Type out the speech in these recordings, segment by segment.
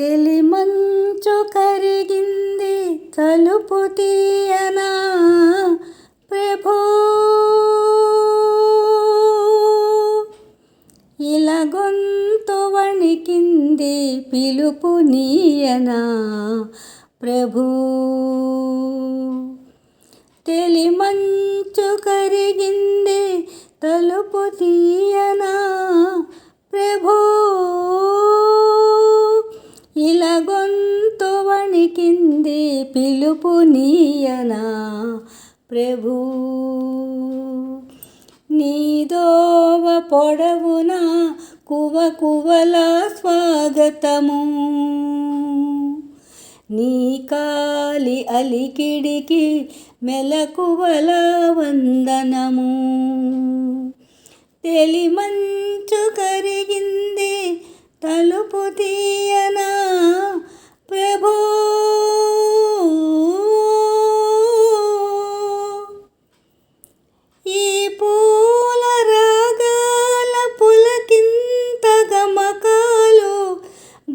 తెలిమంచు కరిగింది తలుపు తీయనా ప్రభో? ఇలా గొంతు వణికింది పిలుపు నీయనా ప్రభు? తెలిమంచు కరిగింది తలుపు తీయ చూపు నీయనా ప్రభు నీదోవ పొడవున కువ కువల స్వాగతము. నీ కాలి అలికిడికి మెలకువల వందనము. తెలిమంచు కరిగింది తలుపు తీ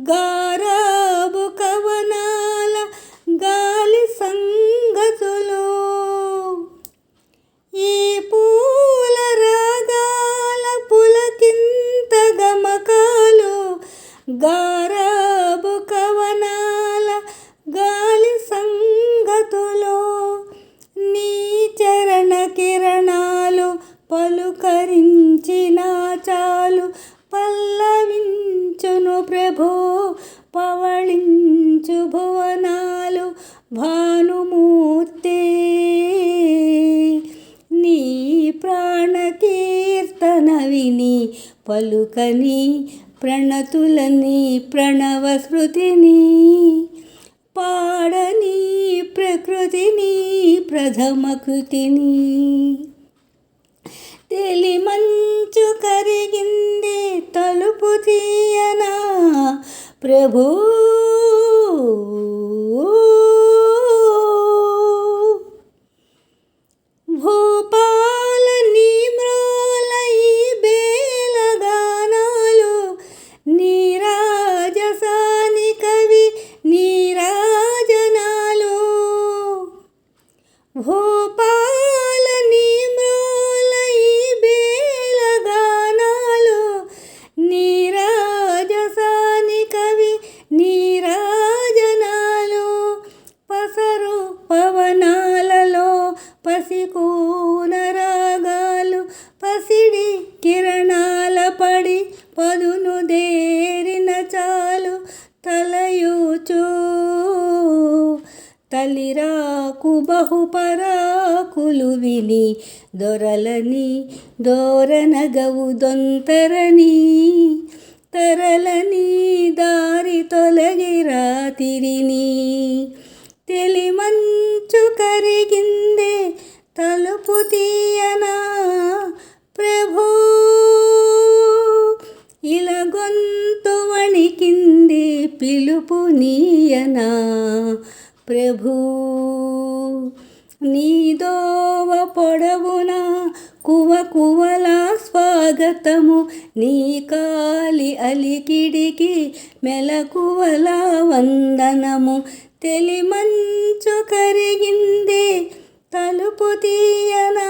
గారాబు కవనాల గాలి సంగతులు. ఈ పూల రాగాల పులకింత గమకాలు గారాబు కవనాల గాలి సంగతులు. నీ చరణ కిరణాలు పలుకరించిన చాలు పల్లవించును ప్రభో. పలుకని ప్రణతులని ప్రణవ శృతిని పాడని ప్రకృతిని ప్రథమ కృతిని. తెలిమంచు కరిగింది తలుపు తీయనా ప్రభు? పదును దేరిన చాలు తలయూచు. తలిరాకు బహుపరాకులు విని దొరలని దోరనగవు దొంతరని తరలని దారి తొలగి రాతిరిని. తెలిమంచు కరిగిందే తలుపు తీయనా ప్రభు గొంతు వణికింది పిలుపు నీయనా ప్రభు. నీదోవ పొడవున కువ కువల స్వాగతము నీ కాలి అలికిడికి మెలకువల వందనము. తెలిమంచు కరిగింది తలుపు తీయన